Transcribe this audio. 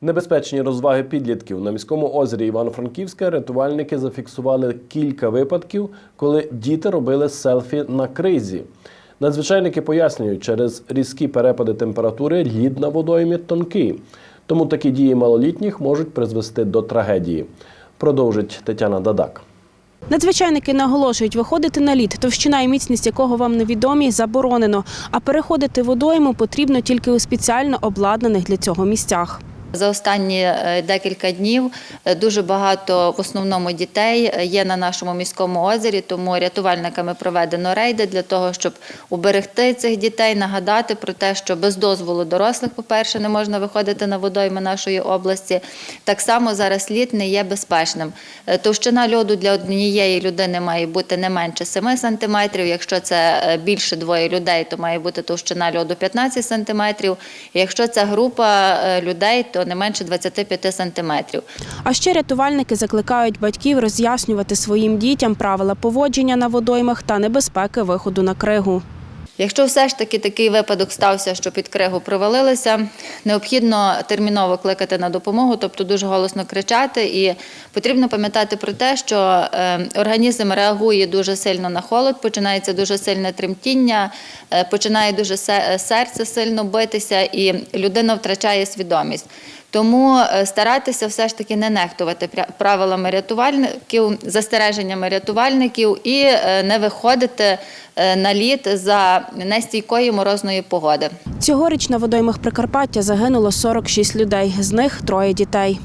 Небезпечні розваги підлітків на міському озері Івано-Франківська рятувальники зафіксували кілька випадків, коли діти робили селфі на кризі. Надзвичайники пояснюють, через різкі перепади температури лід на водоймі тонкий, тому такі дії малолітніх можуть призвести до трагедії. Продовжить Тетяна Дадак. Надзвичайники наголошують, виходити на лід, товщина і міцність якого вам невідомі, заборонено. А переходити водойму потрібно тільки у спеціально обладнаних для цього місцях. За останні е, декілька днів е, дуже багато в основному дітей е, є на нашому міському озері, тому рятувальниками проведено рейди для того, щоб уберегти цих дітей, нагадати про те, що без дозволу дорослих, по-перше, не можна виходити на водойми нашої області. Так само зараз лід не є безпечним. Товщина льоду для однієї людини має бути не менше 7 сантиметрів. Якщо це більше двоє людей, то має бути товщина льоду 15 сантиметрів. Якщо це група людей, то не менше 25 сантиметрів. А ще рятувальники закликають батьків роз'яснювати своїм дітям правила поводження на водоймах та небезпеки виходу на кригу. Якщо все ж таки такий випадок стався, що під кригу провалилися, необхідно терміново кликати на допомогу, тобто дуже голосно кричати. І потрібно пам'ятати про те, що е, організм реагує дуже сильно на холод, починається дуже сильне тремтіння, е, починає дуже серце сильно битися, і людина втрачає свідомість. Тому старайтеся старатися все ж таки не нехтувати правилами рятувальників, застереженнями рятувальників і е, не виходити е, на лід за нестійкої морозної погоди. Цьогоріч на водоймах Прикарпаття загинуло 46 людей, з них троє дітей.